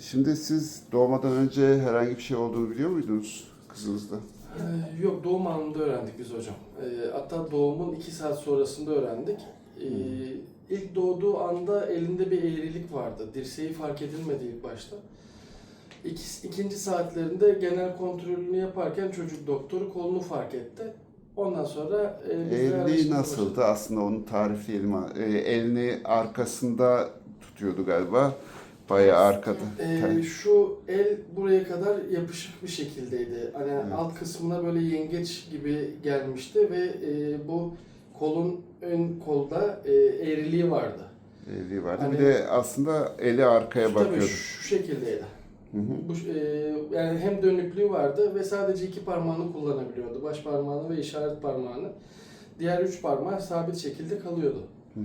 Şimdi siz doğmadan önce herhangi bir şey olduğunu biliyor muydunuz kızınızda? Ee, Yok doğum anında öğrendik biz hocam. Ee, hatta doğumun iki saat sonrasında öğrendik. Ee, ilk doğduğu anda elinde bir eğrilik vardı. Dirseği fark edilmedi ilk başta. İki, ikinci saatlerinde genel kontrolünü yaparken çocuk doktoru kolunu fark etti. Ondan sonra e, araştırmaya nasıldı? başladık. Aslında onu tarifleyelim. Ee, elini arkasında tutuyordu galiba. Bayağı arkada. Ee, şu el buraya kadar yapışık bir şekildeydi. Hani Evet. alt kısmına böyle yengeç gibi gelmişti ve e, bu kolun ön kolda e, eğriliği vardı. Evliliği vardı. Hani- bir de aslında eli arkaya bakıyordu. Tabii şu şekildeydi. Hı hı. Bu, e, yani hem dönüklüğü vardı ve sadece iki parmağını kullanabiliyordu. Baş parmağını ve işaret parmağını. Diğer üç parmağı sabit şekilde kalıyordu. Hı hı.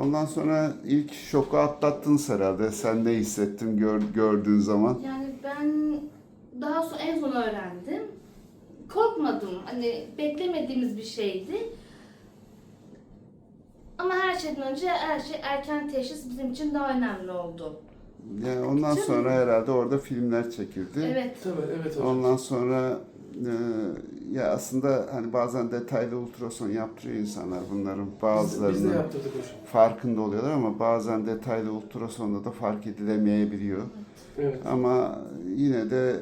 Ondan sonra ilk şoku atlattınız herhalde. Sen ne hissettin gör, gördüğün zaman? Yani ben daha sonra en son öğrendim. Korkmadım. Hani beklemediğimiz bir şeydi. Ama her şeyden önce her şey erken teşhis bizim için daha önemli oldu. Yani ondan sonra herhalde orada filmler çekildi. Evet. Tabii evet hocam. Ondan sonra e, ya aslında hani bazen detaylı ultrason yaptırıyor insanlar bunların Biz, biz de bazılarının yaptırdık hocam. farkında oluyorlar ama bazen detaylı ultrasonda da fark edilemeyebiliyor. Evet. Ama yine de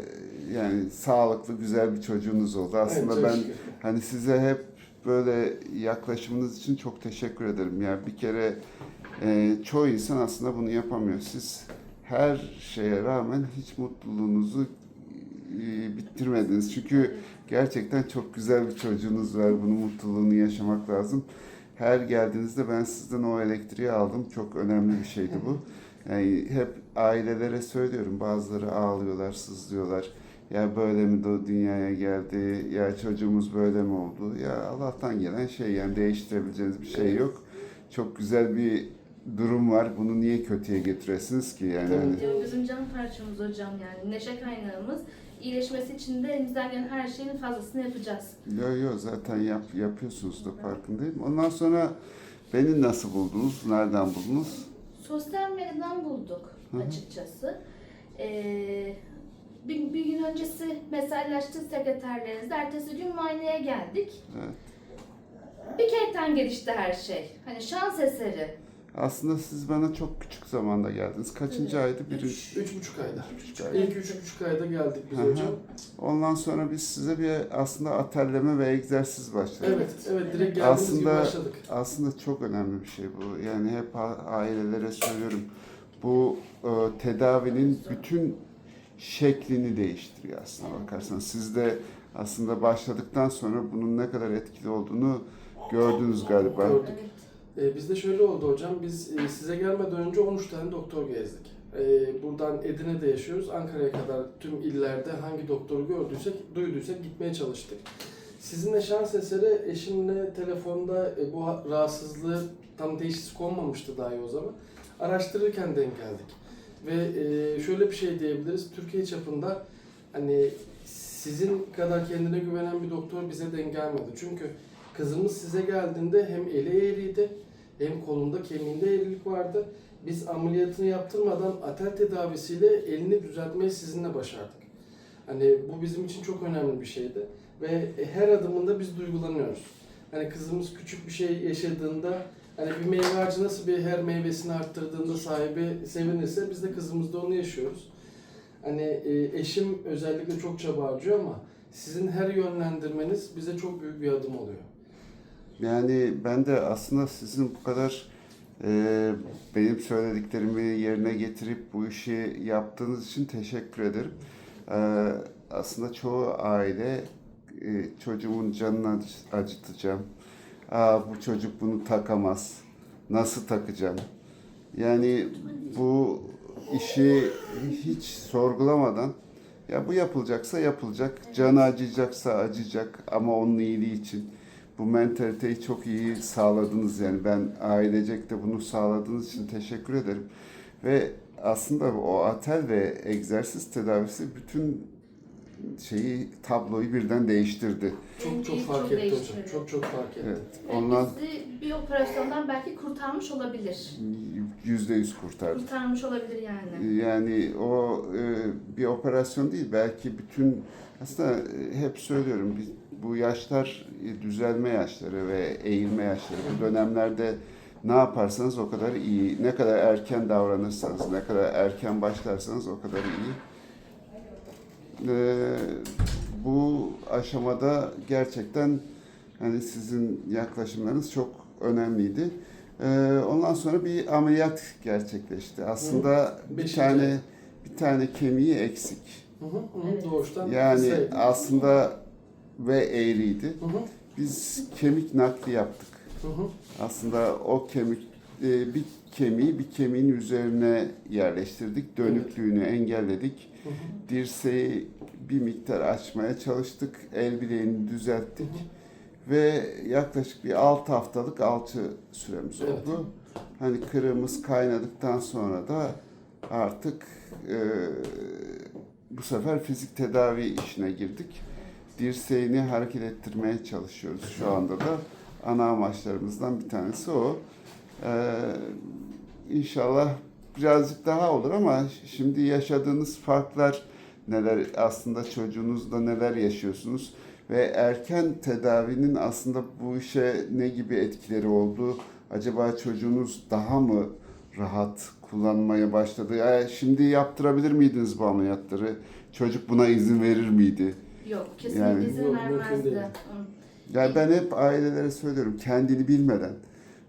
yani sağlıklı güzel bir çocuğunuz oldu. Aslında Evet, ben şükür. hani size hep böyle yaklaşımınız için çok teşekkür ederim. Yani bir kere e, çoğu insan aslında bunu yapamıyor. Siz her şeye rağmen hiç mutluluğunuzu e, bitirmediniz. Çünkü gerçekten çok güzel bir çocuğunuz var. Bunun mutluluğunu yaşamak lazım. Her geldiğinizde ben sizden o elektriği aldım. Çok önemli bir şeydi bu. Yani hep ailelere söylüyorum. Bazıları ağlıyorlar, sızlıyorlar. Ya böyle mi de dünyaya geldi? Ya çocuğumuz böyle mi oldu? Ya Allah'tan gelen şey yani değiştirebileceğiniz bir şey yok. Çok güzel bir durum var. Bunu niye kötüye getiresiniz ki yani? Tabii. Hani- Bizim can parçamız hocam yani. Neşe kaynağımız. İyileşmesi için de elimizden gelen her şeyin fazlasını yapacağız. Yo yo zaten yap, yapıyorsunuz da farkındayım. Ondan sonra beni nasıl buldunuz? Nereden buldunuz? Sosyal medyadan bulduk Hı hı. açıkçası. Ee, bir, bir gün öncesi mesajlaştık sekreterlerinizle. Ertesi gün muayeneye geldik. Evet. Bir keretten gelişti her şey. Hani şans eseri. Aslında siz bana çok küçük zamanda geldiniz. Kaçıncı aydı? Birinci. Üç, üç buçuk ayda. buçuk ayda. İlk üç buçuk ayda geldik biz Hı hı. hocam. Ondan sonra biz size bir aslında atelleme ve egzersiz başladık. Evet, evet direkt geldiğimiz gibi Aslında- başladık. Aslında çok önemli bir şey bu. Yani hep ailelere söylüyorum. Bu e, tedavinin bütün şeklini değiştiriyor aslına bakarsanız. Siz de aslında başladıktan sonra bunun ne kadar etkili olduğunu gördünüz galiba. Gördük. Ee, bizde şöyle oldu hocam, biz e, size gelmeden önce 13 tane doktor gezdik. Ee, buradan Edirne'de yaşıyoruz, Ankara'ya kadar tüm illerde hangi doktoru gördüysek, duyduysak gitmeye çalıştık. Sizinle şans eseri eşimle telefonda e, bu ha- rahatsızlığı tam teşhis konmamıştı dahi o zaman. Araştırırken denk geldik. Ve e, şöyle bir şey diyebiliriz, Türkiye çapında hani sizin kadar kendine güvenen bir doktor bize denk gelmedi. Çünkü kızımız size geldiğinde hem eli eğriydi hem kolunda kemiğinde eğrilik vardı. Biz ameliyatını yaptırmadan atel tedavisiyle elini düzeltmeyi sizinle başardık. Hani bu bizim için çok önemli bir şeydi ve her adımında biz duygulanıyoruz. Hani kızımız küçük bir şey yaşadığında hani bir meyve ağacı nasıl bir her meyvesini arttırdığında sahibi sevinirse biz de kızımızda onu yaşıyoruz. Hani e, eşim özellikle çok çaba harcıyor ama sizin her yönlendirmeniz bize çok büyük bir adım oluyor. Yani ben de aslında sizin bu kadar e, benim söylediklerimi yerine getirip bu işi yaptığınız için teşekkür ederim. E, aslında çoğu aile e, çocuğumun canını acı- acıtacağım. Aa, bu çocuk bunu takamaz. Nasıl takacağım? Yani bu işi hiç sorgulamadan ya bu yapılacaksa yapılacak. Canı acıyacaksa acıyacak ama onun iyiliği için. Bu mentaliteyi çok iyi sağladınız yani ben ailecek de bunu sağladığınız için teşekkür ederim. Ve aslında o atel ve egzersiz tedavisi bütün şeyi tabloyu birden değiştirdi. Çok çok fark çok etti hocam. Çok çok fark etti. Evet. Ve Ondan bizi bir operasyondan belki kurtarmış olabilir. yüzde yüz kurtardı. Kurtarmış olabilir yani. Yani o e, bir operasyon değil. Belki bütün aslında e, hep söylüyorum biz, bu yaşlar e, düzelme yaşları ve eğilme yaşları. Bu dönemlerde ne yaparsanız o kadar iyi. Ne kadar erken davranırsanız, ne kadar erken başlarsanız o kadar iyi. E, bu aşamada gerçekten hani sizin yaklaşımlarınız çok önemliydi. E, ondan sonra bir ameliyat gerçekleşti. Aslında bir Beşinci. tane bir tane kemiği eksik. Hı hı, hı. Doğuştan Yani aslında ve eğriydi. Hı hı, Biz kemik nakli yaptık. hı hı. Aslında o kemik e, bir kemiği bir kemiğin üzerine yerleştirdik. Dönüklüğünü engelledik. Hı hı. Dirseği bir miktar açmaya çalıştık. El bileğini düzelttik. Ve yaklaşık bir 6 haftalık alçı süremiz Evet. oldu. Hani kırığımız kaynadıktan sonra da artık e, bu sefer fizik tedavi işine girdik. Dirseğini hareket ettirmeye çalışıyoruz şu anda da. Ana amaçlarımızdan bir tanesi o. Ee, inşallah birazcık daha olur ama şimdi yaşadığınız farklar neler aslında çocuğunuzda neler yaşıyorsunuz ve erken tedavinin aslında bu işe ne gibi etkileri oldu? Acaba çocuğunuz daha mı rahat kullanmaya başladı? Ya şimdi yaptırabilir miydiniz bu ameliyatları? Çocuk buna izin verir miydi? Yok kesinlikle Yani- izin Yok, vermezdi. Hı. Yani ben hep ailelere söylüyorum kendini bilmeden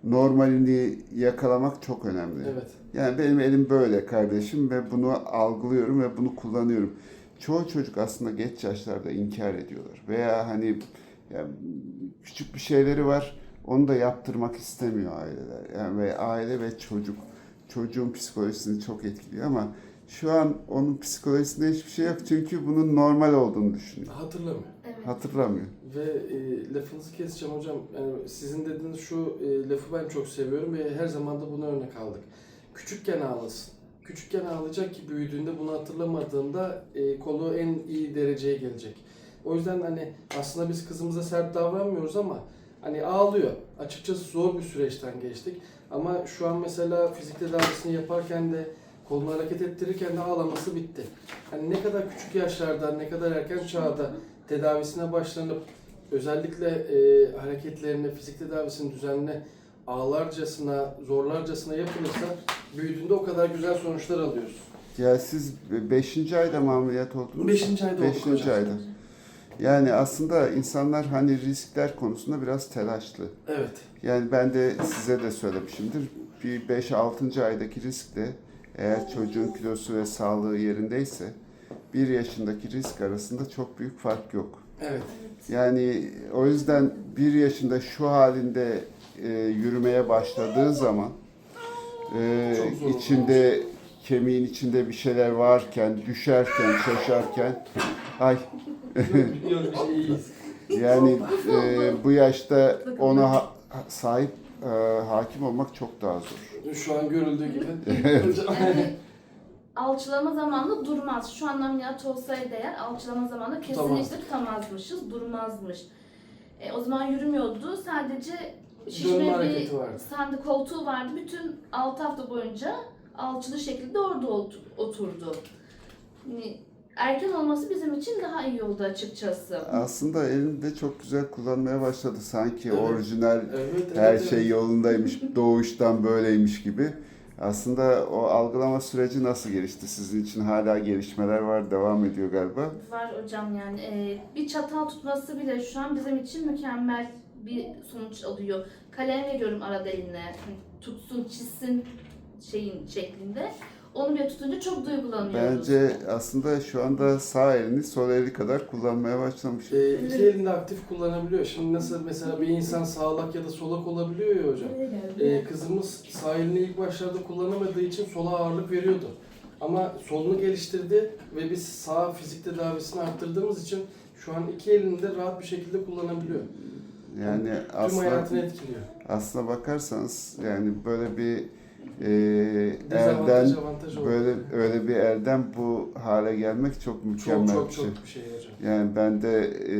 normalini yakalamak çok önemli. Evet. Yani benim elim böyle kardeşim ve bunu algılıyorum ve bunu kullanıyorum. Çoğu çocuk aslında geç yaşlarda inkar ediyorlar. Veya hani ya küçük bir şeyleri var onu da yaptırmak istemiyor aileler. Yani ve aile ve çocuk çocuğun psikolojisini çok etkiliyor ama şu an onun psikolojisinde hiçbir şey yok çünkü bunun normal olduğunu düşünüyor. Hatırlamıyor. Evet. Hatırlamıyor. Ve e, lafınızı keseceğim hocam. Yani sizin dediğiniz şu e, lafı ben çok seviyorum ve her zaman da buna örnek aldık. Küçükken ağlasın. Küçükken ağlayacak ki büyüdüğünde bunu hatırlamadığında e, kolu en iyi dereceye gelecek. O yüzden hani aslında biz kızımıza sert davranmıyoruz ama hani ağlıyor. Açıkçası zor bir süreçten geçtik. Ama şu an mesela fizik tedavisini yaparken de kolunu hareket ettirirken de ağlaması bitti. Hani ne kadar küçük yaşlarda, ne kadar erken çağda tedavisine başlanıp özellikle e, hareketlerini, fizik tedavisini düzenli ağlarcasına, zorlarcasına yapılırsa büyüdüğünde o kadar güzel sonuçlar alıyoruz. Ya siz 5. ayda mı ameliyat oldunuz? 5. ayda olduk Beşinci hocam. ayda. Yani aslında insanlar hani riskler konusunda biraz telaşlı. Evet. Yani ben de size de söylemişimdir. Bir 5-6. aydaki riskle eğer çocuğun kilosu ve sağlığı yerindeyse bir yaşındaki risk arasında çok büyük fark yok. Evet. Yani o yüzden bir yaşında şu halinde e, yürümeye başladığı zaman e, içinde kemiğin içinde bir şeyler varken, düşerken, şaşarken ay şey yani e, bu yaşta ona sahip e, hakim olmak çok daha zor. Şu an görüldüğü gibi. Alçılama zamanında durmaz. Şu an ameliyat olsaydı eğer alçılama zamanında kesinlikle tutamazmışız, durmazmış. E, o zaman yürümüyordu. Sadece Dönme şişme bir hareketi vardı. koltuğu vardı. Bütün 6 hafta boyunca alçılı şekilde orada ot- oturdu. Yani erken olması bizim için daha iyi oldu açıkçası. Aslında elinde çok güzel kullanmaya başladı. Sanki Evet. orijinal Evet, evet, her evet. şey yolundaymış, doğuştan böyleymiş gibi. Aslında o algılama süreci nasıl gelişti? Sizin için hala gelişmeler var, devam ediyor galiba. Var hocam yani e, bir çatal tutması bile şu an bizim için mükemmel bir sonuç alıyor. Kalem veriyorum arada eline. Hani Tutsun, çizsin şeyin şeklinde. Onu bile tutunca çok duygulanıyoruz. Bence aslında şu anda sağ elini sol eli kadar kullanmaya başlamış. E, iki elinde aktif kullanabiliyor. Şimdi nasıl mesela bir insan sağlak ya da solak olabiliyor ya hocam. Ee, kızımız sağ elini ilk başlarda kullanamadığı için sola ağırlık veriyordu. Ama solunu geliştirdi ve biz sağ fizik tedavisini arttırdığımız için şu an iki elini de rahat bir şekilde kullanabiliyor. Yani Tüm aslında hayatını etkiliyor. aslına bakarsanız yani böyle bir e, Dezavantaj elden böyle öyle bir elden bu hale gelmek çok mükemmel çok çok bir şey. çok bir şey hocam. Yani ben de e,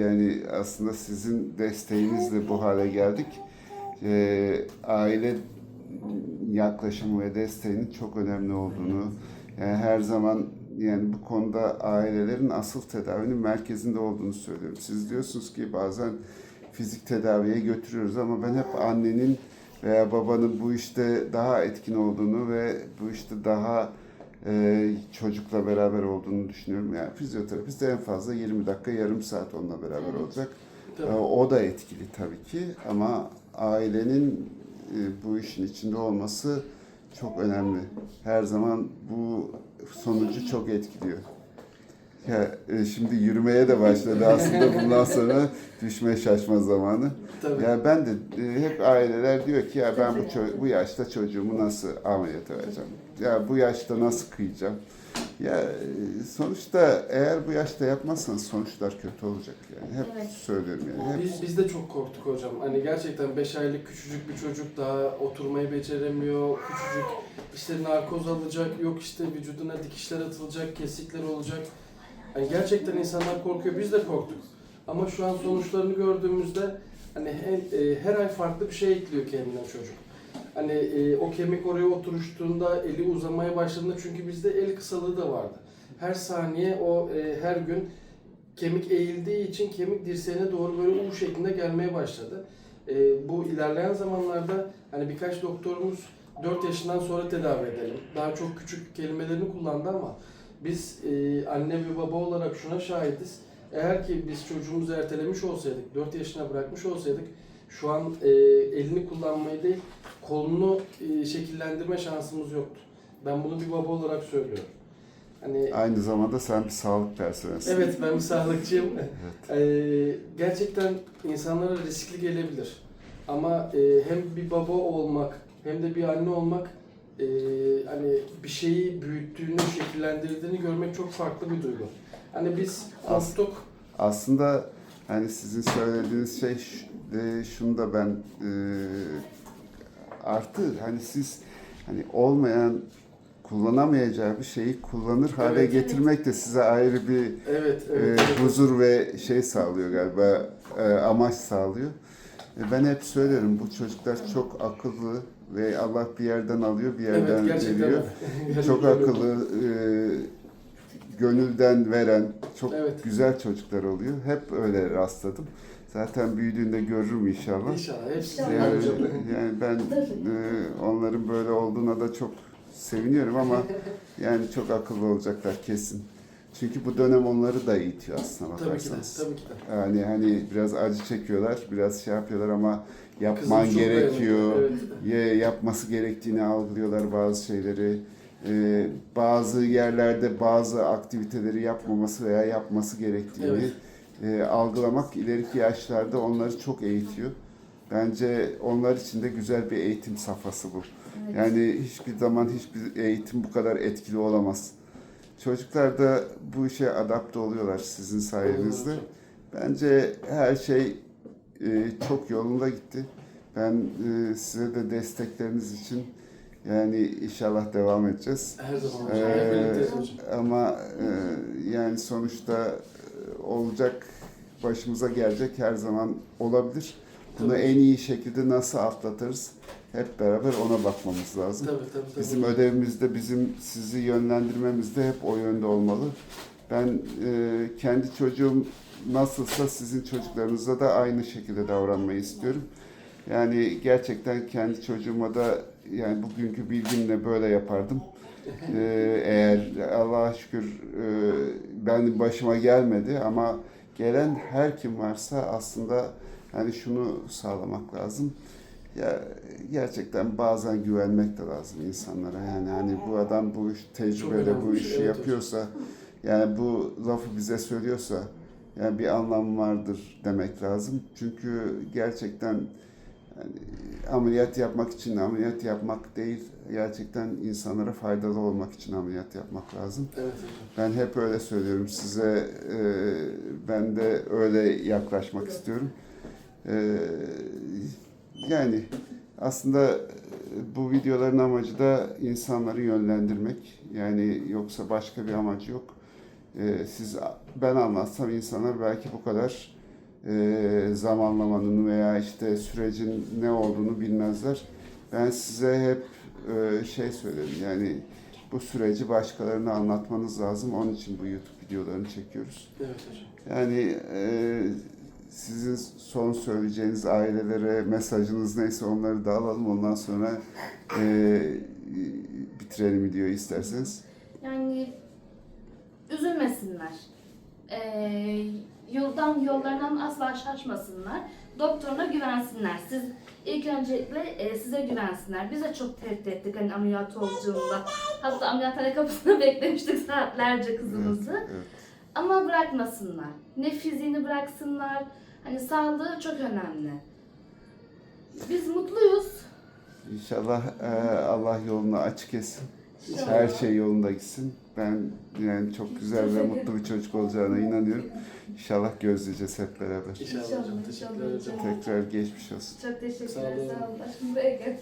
yani aslında sizin desteğinizle bu hale geldik. E, aile yaklaşımı ve desteğinin çok önemli olduğunu, yani her zaman yani bu konuda ailelerin asıl tedavinin merkezinde olduğunu söylüyorum. Siz diyorsunuz ki bazen fizik tedaviye götürüyoruz ama ben hep annenin veya babanın bu işte daha etkin olduğunu ve bu işte daha e, çocukla beraber olduğunu düşünüyorum. Yani fizyoterapist en fazla 20 dakika, yarım saat onunla beraber Evet. olacak. Tabii. E, O da etkili tabii ki ama ailenin e, bu işin içinde olması çok önemli. Her zaman bu sonucu çok etkiliyor. Ya, e, şimdi yürümeye de başladı aslında bundan sonra düşme şaşma zamanı. Tabii. Ya ben de e, hep aileler diyor ki ya ben bu ço- bu yaşta çocuğumu nasıl ameliyat edeceğim? Ya bu yaşta nasıl kıyacağım? Ya e, sonuçta eğer bu yaşta yapmazsanız sonuçlar kötü olacak yani. Hep Evet. söylüyorum yani. Hep Biz, biz de çok korktuk hocam. Hani gerçekten 5 aylık küçücük bir çocuk daha oturmayı beceremiyor. Küçücük işte narkoz alacak, yok işte vücuduna dikişler atılacak, kesikler olacak. Hani gerçekten insanlar korkuyor. Biz de korktuk. Ama şu an sonuçlarını gördüğümüzde hani her, e, her ay farklı bir şey ekliyor kendine çocuk. Hani e, o kemik oraya oturuştuğunda, eli uzamaya başladığında çünkü bizde el kısalığı da vardı. Her saniye o e, her gün kemik eğildiği için kemik dirseğine doğru böyle U şeklinde gelmeye başladı. E, bu ilerleyen zamanlarda hani birkaç doktorumuz 4 yaşından sonra tedavi edelim. Daha çok küçük kelimelerini kullandı ama biz e, anne ve baba olarak şuna şahidiz. Eğer ki biz çocuğumuzu ertelemiş olsaydık, 4 yaşına bırakmış olsaydık şu an e, elini kullanmayı değil, kolunu e, şekillendirme şansımız yoktu. Ben bunu bir baba olarak söylüyorum. Hani aynı zamanda sen bir sağlık personelisin. Evet ben bir sağlıkçıyım. Evet. Ee, gerçekten insanlara riskli gelebilir. Ama e, hem bir baba olmak hem de bir anne olmak e, hani bir şeyi büyüttüğünü, şekillendirdiğini görmek çok farklı bir duygu. Hani biz korktuk. Aslında hani sizin söylediğiniz şey e, şunu da ben e, artı hani siz hani olmayan kullanamayacağı bir şeyi kullanır hale Evet. getirmek de size ayrı bir Evet, e, evet. evet. huzur ve şey sağlıyor galiba e, amaç sağlıyor. E, ben hep söylerim bu çocuklar çok akıllı ve Allah bir yerden alıyor bir yerden Evet, veriyor. Çok akıllı, e, gönülden veren, çok Evet. güzel çocuklar oluyor. Hep öyle rastladım. Zaten büyüdüğünde görürüm inşallah. İnşallah. Yani, yani ben e, onların böyle olduğuna da çok seviniyorum ama yani çok akıllı olacaklar kesin. Çünkü bu dönem onları da eğitiyor aslında Tabii ki de, bakarsanız. tabii ki de. Yani hani biraz acı çekiyorlar, biraz şey yapıyorlar ama yapman Kızım gerekiyor. Evet. Ye- yapması gerektiğini algılıyorlar bazı şeyleri. Ee, bazı yerlerde bazı aktiviteleri yapmaması veya yapması gerektiğini e, algılamak ileriki yaşlarda onları çok eğitiyor. Bence onlar için de güzel bir eğitim safhası bu. Evet. Yani hiçbir zaman hiçbir eğitim bu kadar etkili olamaz. Çocuklar da bu işe adapte oluyorlar sizin sayenizde. Bence her şey e, çok yolunda gitti. Ben e, size de destekleriniz için yani inşallah devam edeceğiz. Her zaman. Ee, ama e, yani sonuçta e, olacak, başımıza gelecek her zaman olabilir. Bunu Tabii. en iyi şekilde nasıl atlatırız? Hep beraber ona bakmamız lazım. Tabii tabii tabii. Bizim ödevimiz de bizim sizi yönlendirmemiz de hep o yönde olmalı. Ben e, kendi çocuğum nasılsa sizin çocuklarınıza da aynı şekilde davranmayı istiyorum. Yani gerçekten kendi çocuğuma da yani bugünkü bilgimle böyle yapardım. E, eğer Allah'a şükür e, ben başıma gelmedi ama gelen her kim varsa aslında hani şunu sağlamak lazım. Ya gerçekten bazen güvenmek de lazım insanlara. Yani hani bu adam bu iş tecrübeyle bu şey, işi evet yapıyorsa yani bu lafı bize söylüyorsa yani bir anlam vardır demek lazım. Çünkü gerçekten yani ameliyat yapmak için ameliyat yapmak değil, gerçekten insanlara faydalı olmak için ameliyat yapmak lazım. Evet. Ben hep öyle söylüyorum size. e, ben de öyle yaklaşmak istiyorum. E, yani aslında bu videoların amacı da insanları yönlendirmek. Yani yoksa başka bir amacı yok. E, siz ben anlatsam insanlar belki bu kadar e, zamanlamanın veya işte sürecin ne olduğunu bilmezler. Ben size hep e, şey söyledim yani bu süreci başkalarına anlatmanız lazım. Onun için bu YouTube videolarını çekiyoruz. Evet hocam. Yani e, sizin son söyleyeceğiniz ailelere mesajınız neyse onları da alalım. Ondan sonra e, bitirelim videoyu isterseniz. Üzülmesinler. Ee, yoldan yollarından asla şaşmasınlar. Doktoruna güvensinler. Siz ilk öncelikle e, size güvensinler. Biz de çok tehdit ettik hani ameliyat olduğunda. Hatta ameliyathane kapısında beklemiştik saatlerce kızımızı. Evet. Ama bırakmasınlar. Ne fiziğini bıraksınlar. Hani sağlığı çok önemli. Biz mutluyuz. İnşallah e, Allah yolunu açık etsin. İnşallah. Her şey yolunda gitsin. Ben yani çok güzel ve mutlu bir çocuk olacağına inanıyorum. İnşallah gözleyeceğiz hep beraber. İnşallah hocam. Teşekkürler hocam. Tekrar geçmiş olsun. Çok teşekkürler. Sağ olun. Sağ olun. Buraya gel.